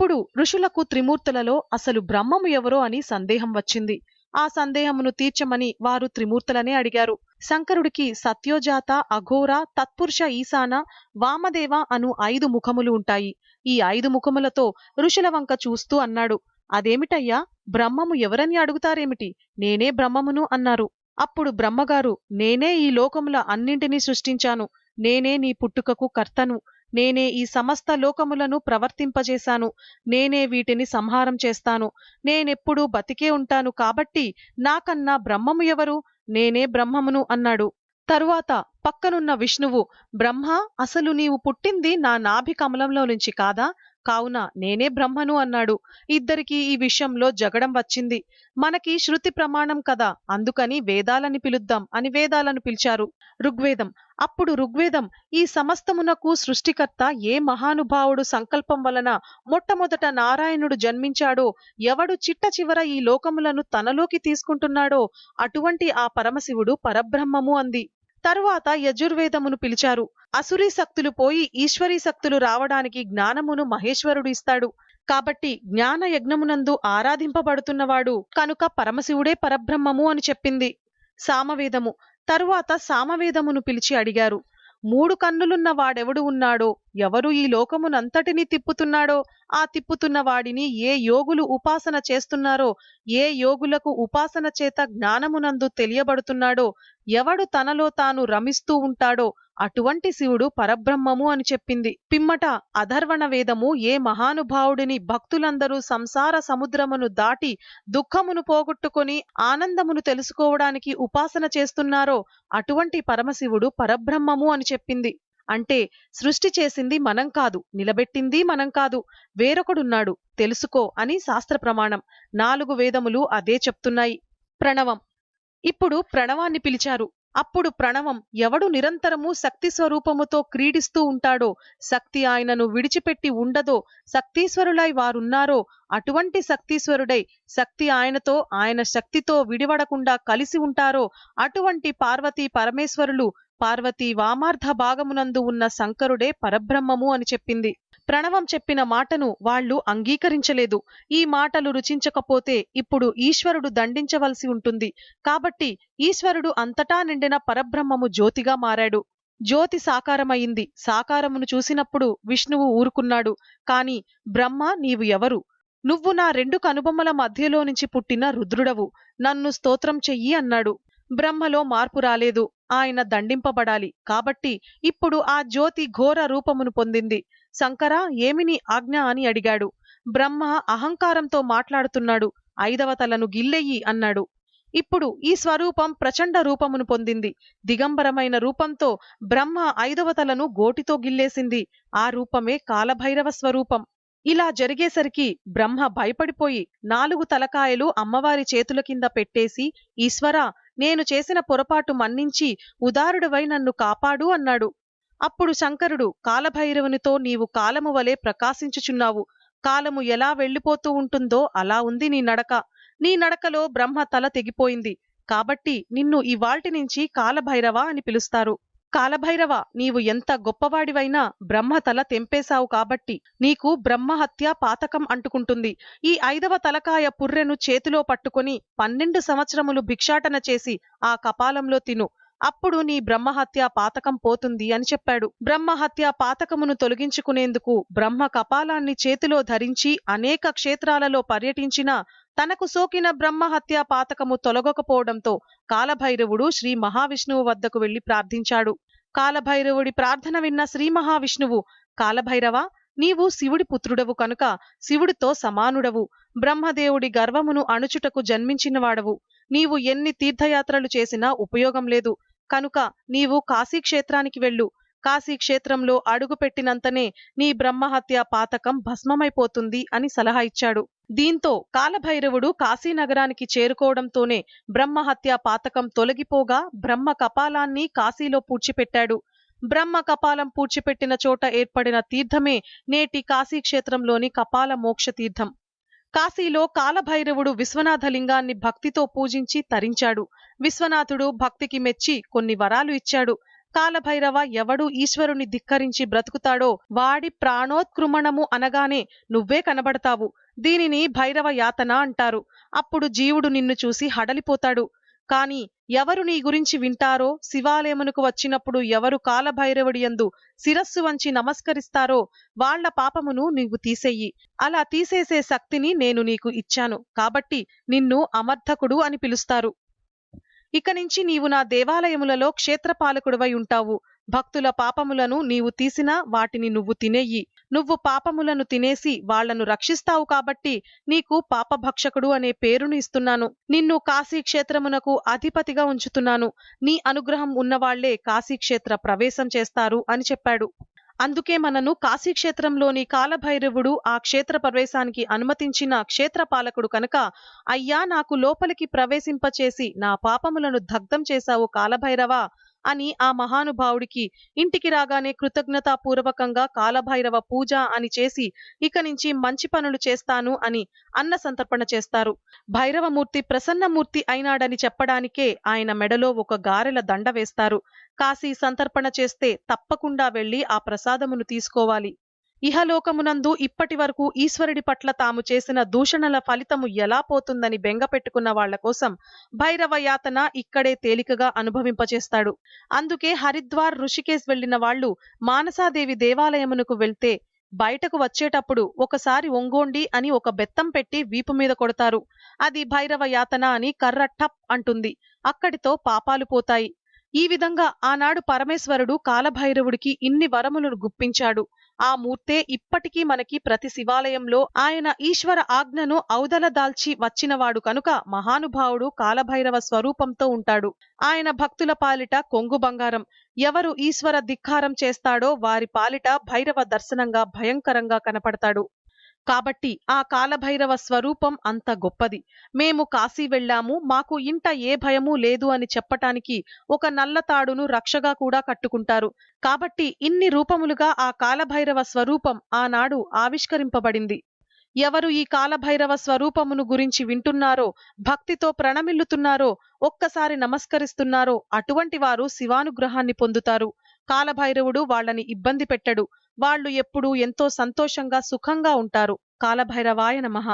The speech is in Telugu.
అప్పుడు ఋషులకు త్రిమూర్తులలో అసలు బ్రహ్మము ఎవరో అని సందేహం వచ్చింది. ఆ సందేహమును తీర్చమని వారు త్రిమూర్తులనే అడిగారు. శంకరుడికి సత్యోజాత అఘోర తత్పురుష ఈశాన వామదేవ అను ఐదు ముఖములు ఉంటాయి. ఈ ఐదు ముఖములతో ఋషుల వంక చూస్తూ అన్నాడు. అదేమిటయ్యా? బ్రహ్మము ఎవరని అడుగుతారేమిటి? నేనే బ్రహ్మమును అన్నారు. అప్పుడు బ్రహ్మగారు నేనే ఈ లోకముల అన్నింటినీ సృష్టించాను. నేనే నీ పుట్టుకకు కర్తను. నేనే ఈ సమస్త లోకములను ప్రవర్తింపజేశాను. నేనే వీటిని సంహారం చేస్తాను. నేనెప్పుడూ బతికే ఉంటాను కాబట్టి నాకన్నా బ్రహ్మము ఎవరు? నేనే బ్రహ్మమును అన్నాడు. తరువాత పక్కనున్న విష్ణువు బ్రహ్మ అసలు నీవు పుట్టింది నా నాభి కమలంలో నుంచి కాదా? కావున నేనే బ్రహ్మను అన్నాడు. ఇద్దరికి ఈ విషయంలో జగడం వచ్చింది. మనకి శృతి ప్రమాణం కదా అందుకని వేదాలని పిలుద్దాం అని వేదాలను పిలిచారు. ఋగ్వేదం. అప్పుడు ఋగ్వేదం ఈ సమస్తమునకు సృష్టికర్త ఏ మహానుభావుడు సంకల్పం వలన మొట్టమొదట నారాయణుడు జన్మించాడో ఎవడు చిట్ట చివర ఈ లోకములను తనలోకి తీసుకుంటున్నాడో అటువంటి ఆ పరమశివుడు పరబ్రహ్మము అంది. తరువాత యజుర్వేదమును పిలిచారు. అసురీ శక్తులు పోయి ఈశ్వరీ శక్తులు రావడానికి జ్ఞానమును మహేశ్వరుడు ఇస్తాడు. కాబట్టి జ్ఞాన యజ్ఞమునందు ఆరాధింపబడుతున్నవాడు కనుక పరమశివుడే పరబ్రహ్మము అని చెప్పింది. సామవేదము. తరువాత సామవేదమును పిలిచి అడిగారు. మూడు కన్నులున్న వాడెవడు ఉన్నాడో? ఎవరు ఈ లోకమునంతటినీ తిప్పుతున్నాడో? ఆ తిప్పుతున్న వాడిని ఏ యోగులు ఉపాసన చేస్తున్నారో? ఏ యోగులకు ఉపాసన చేత జ్ఞానమునందు తెలియబడుతున్నాడో? ఎవడు తనలో తాను రమిస్తూ ఉంటాడో? అటువంటి శివుడు పరబ్రహ్మము అని చెప్పింది. పిమ్మట అధర్వణ వేదము ఏ మహానుభావుడిని భక్తులందరూ సంసార సముద్రమును దాటి దుఃఖమును పోగొట్టుకుని ఆనందమును తెలుసుకోవడానికి ఉపాసన చేస్తున్నారో అటువంటి పరమశివుడు పరబ్రహ్మము అని చెప్పింది. అంటే సృష్టి చేసింది మనం కాదు నిలబెట్టింది మనం కాదు వేరొకడున్నాడు తెలుసుకో అని శాస్త్ర ప్రమాణం. నాలుగు వేదములు అదే చెప్తున్నాయి. ప్రణవం. ఇప్పుడు ప్రణవాన్ని పిలిచారు. అప్పుడు ప్రణవం ఎవడు నిరంతరము శక్తి స్వరూపముతో క్రీడిస్తూ ఉంటాడో శక్తి ఆయనను విడిచిపెట్టి ఉండదో శక్తీశ్వరులై వారున్నారో అటువంటి శక్తీశ్వరుడై శక్తి ఆయనతో ఆయన శక్తితో విడివడకుండా కలిసి ఉంటారో అటువంటి పార్వతీ పరమేశ్వరులు పార్వతీ వామార్ధ భాగమునందు ఉన్న శంకరుడే పరబ్రహ్మము అని చెప్పింది. ప్రణవం చెప్పిన మాటను వాళ్ళు అంగీకరించలేదు. ఈ మాటలు రుచించకపోతే ఇప్పుడు ఈశ్వరుడు దండించవలసి ఉంటుంది. కాబట్టి ఈశ్వరుడు అంతటా నిండిన పరబ్రహ్మము జ్యోతిగా మారాడు. జ్యోతి సాకారమయింది సాకారమును చూసినప్పుడు విష్ణువు ఊరుకున్నాడు. కాని బ్రహ్మ నీవు ఎవరు? నువ్వు నా రెండు కనుబొమ్మల మధ్యలో నుంచి పుట్టిన రుద్రుడవు. నన్ను స్తోత్రం చెయ్యి అన్నాడు. బ్రహ్మలో మార్పు రాలేదు. ఆయన దండింపబడాలి. కాబట్టి ఇప్పుడు ఆ జ్యోతి ఘోర రూపమును పొందింది. శంకర ఏమి నీ ఆజ్ఞ అని అడిగాడు. బ్రహ్మ అహంకారంతో మాట్లాడుతున్నాడు. ఐదవ తలను గిల్లెయ్యి అన్నాడు. ఇప్పుడు ఈ స్వరూపం ప్రచండ రూపమును పొందింది. దిగంబరమైన రూపంతో బ్రహ్మ ఐదవ తలను గోటితో గిల్లేసింది. ఆ రూపమే కాలభైరవ స్వరూపం. ఇలా జరిగేసరికి బ్రహ్మ భయపడిపోయి నాలుగు తలకాయలు అమ్మవారి చేతుల కింద పెట్టేసి ఈశ్వరా నేను చేసిన పొరపాటు మన్నించి ఉదారుడవై నన్ను కాపాడు అన్నాడు. అప్పుడు శంకరుడు కాలభైరవునితో నీవు కాలము వలె ప్రకాశించుచున్నావు. కాలము ఎలా వెళ్ళిపోతూ ఉంటుందో అలా ఉంది నీ నడక. నీ నడకలో బ్రహ్మ తల తెగిపోయింది. కాబట్టి నిన్ను ఇవాల్టి నుంచి కాలభైరవ అని పిలుస్తారు. కాలభైరవ నీవు ఎంత గొప్పవాడివైనా బ్రహ్మ తల తెంపేశావు కాబట్టి నీకు బ్రహ్మహత్య పాతకం అంటుకుంటుంది. ఈ ఐదవ తలకాయ పుర్రెను చేతిలో పట్టుకొని పన్నెండు సంవత్సరములు భిక్షాటన చేసి ఆ కపాలంలో తిను. అప్పుడు నీ బ్రహ్మహత్య పాతకం పోతుంది అని చెప్పాడు. బ్రహ్మహత్య పాతకమును తొలగించుకునేందుకు బ్రహ్మ కపాలాన్ని చేతిలో ధరించి అనేక క్షేత్రాలలో పర్యటించినా తనకు సోకిన బ్రహ్మహత్య పాతకము తొలగకపోవడంతో కాలభైరవుడు శ్రీ మహావిష్ణువు వద్దకు వెళ్ళి ప్రార్థించాడు. కాలభైరవుడి ప్రార్థన విన్న శ్రీ మహావిష్ణువు కాలభైరవ నీవు శివుడి పుత్రుడవు కనుక శివుడితో సమానుడవు. బ్రహ్మదేవుడి గర్వమును అణుచుటకు జన్మించినవాడవు. నీవు ఎన్ని తీర్థయాత్రలు చేసినా ఉపయోగం లేదు. కనుక నీవు కాశీక్షేత్రానికి వెళ్ళు. కాశీక్షేత్రంలో అడుగుపెట్టినంతనే నీ బ్రహ్మహత్య పాతకం భస్మమైపోతుంది అని సలహా ఇచ్చాడు. దీంతో కాలభైరవుడు కాశీనగరానికి చేరుకోవడంతోనే బ్రహ్మహత్య పాతకం తొలగిపోగా బ్రహ్మ కపాలాన్ని కాశీలో పూడ్చిపెట్టాడు. బ్రహ్మ కపాలం పూడ్చిపెట్టిన చోట ఏర్పడిన తీర్థమే నేటి కాశీక్షేత్రంలోని కపాల మోక్ష తీర్థం కాశీలో కాలభైరవుడు విశ్వనాథ లింగాన్ని భక్తితో పూజించి తరించాడు. విశ్వనాథుడు భక్తికి మెచ్చి కొన్ని వరాలు ఇచ్చాడు. కాలభైరవ ఎవడు ఈశ్వరుని ధిక్కరించి బ్రతుకుతాడో వాడి ప్రాణోత్క్రమణము అనగానే నువ్వే కనబడతావు. దీనిని భైరవ యాతన అంటారు. అప్పుడు జీవుడు నిన్ను చూసి హడలిపోతాడు. కాని ఎవరు నీ గురించి వింటారో శివాలయమునకు వచ్చినప్పుడు ఎవరు కాలభైరవుడి యందు శిరస్సు వంచి నమస్కరిస్తారో వాళ్ళ పాపమును నీవు తీసెయ్యి అలా తీసేసే శక్తిని నేను నీకు ఇచ్చాను. కాబట్టి నిన్ను అమర్థకుడు అని పిలుస్తారు. ఇక నుంచి నీవు నా దేవాలయములలో క్షేత్రపాలకుడివై ఉంటావు. భక్తుల పాపములను నీవు తీసినా వాటిని నువ్వు తినేయి. నువ్వు పాపములను తినేసి వాళ్ళను రక్షిస్తావు కాబట్టి నీకు పాపభక్షకుడు అనే పేరును ఇస్తున్నాను. నిన్ను కాశీ క్షేత్రమునకు అధిపతిగా ఉంచుతున్నాను. నీ అనుగ్రహం ఉన్నవాళ్ళే కాశీక్షేత్ర ప్రవేశం చేస్తారు అని చెప్పాడు. అందుకే మనను కాశీక్షేత్రంలోని కాలభైరవుడు ఆ క్షేత్ర ప్రవేశానికి అనుమతించిన క్షేత్రపాలకుడు కనుక అయ్యా నాకు లోపలికి ప్రవేశింపచేసి నా పాపములను దగ్ధం చేశావు కాలభైరవ? అని ఆ మహానుభావుడికి ఇంటికి రాగానే కృతజ్ఞతాపూర్వకంగా కాలభైరవ పూజ అని చేసి ఇక నుంచి మంచి పనులు చేస్తాను అని అన్న సంతర్పణ చేస్తారు. భైరవమూర్తి ప్రసన్నమూర్తి అయినాడని చెప్పడానికే ఆయన మెడలో ఒక గారెల దండ వేస్తారు. కాశీ సంతర్పణ చేస్తే తప్పకుండా వెళ్ళి ఆ ప్రసాదమును తీసుకోవాలి. ఇహలోకమునందు ఇప్పటి వరకు ఈశ్వరుడి పట్ల తాము చేసిన దూషణల ఫలితము ఎలా పోతుందని బెంగ పెట్టుకున్న వాళ్ళ కోసం భైరవ యాతన ఇక్కడే తేలికగా అనుభవింపచేస్తాడు. అందుకే హరిద్వార్ ఋషికేశ్ వెళ్ళిన వాళ్ళు మానసాదేవి దేవాలయమునకు వెళ్తే బయటకు వచ్చేటప్పుడు ఒకసారి ఒంగోండి అని ఒక బెత్తం పెట్టి వీపు మీద కొడతారు. అది భైరవ యాతన అని కర్ర టప్ అంటుంది. అక్కడితో పాపాలు పోతాయి. ఈ విధంగా ఆనాడు పరమేశ్వరుడు కాలభైరవుడికి ఇన్ని వరములను గుప్పించాడు. ఆ మూర్తే ఇప్పటికీ మనకి ప్రతి శివాలయంలో ఆయన ఈశ్వర ఆజ్ఞను ఔదల దాల్చి వచ్చినవాడు కనుక మహానుభావుడు కాలభైరవ స్వరూపంతో ఉంటాడు. ఆయన భక్తుల పాలిట కొంగు బంగారం. ఎవరు ఈశ్వర ధిక్కారం చేస్తాడో వారి పాలిట భైరవ దర్శనంగా భయంకరంగా కనపడతాడు. కాబట్టి ఆ కాలభైరవ స్వరూపం అంత గొప్పది. మేము కాశీ వెళ్ళాము మాకు ఇంట ఏ భయమూ లేదు అని చెప్పటానికి ఒక నల్ల తాడును రక్షగా కూడా కట్టుకుంటారు. కాబట్టి ఇన్ని రూపములుగా ఆ కాలభైరవ స్వరూపం ఆనాడు ఆవిష్కరింపబడింది. ఎవరు ఈ కాలభైరవ స్వరూపమును గురించి వింటున్నారో భక్తితో ప్రణమిల్లుతున్నారో ఒక్కసారి నమస్కరిస్తున్నారో అటువంటి వారు శివానుగ్రహాన్ని పొందుతారు. కాలభైరవుడు వాళ్ళని ఇబ్బంది పెట్టడు. వాళ్ళు ఎప్పుడూ ఎంతో సంతోషంగా సుఖంగా ఉంటారు. కాలభైరవాయ నమః.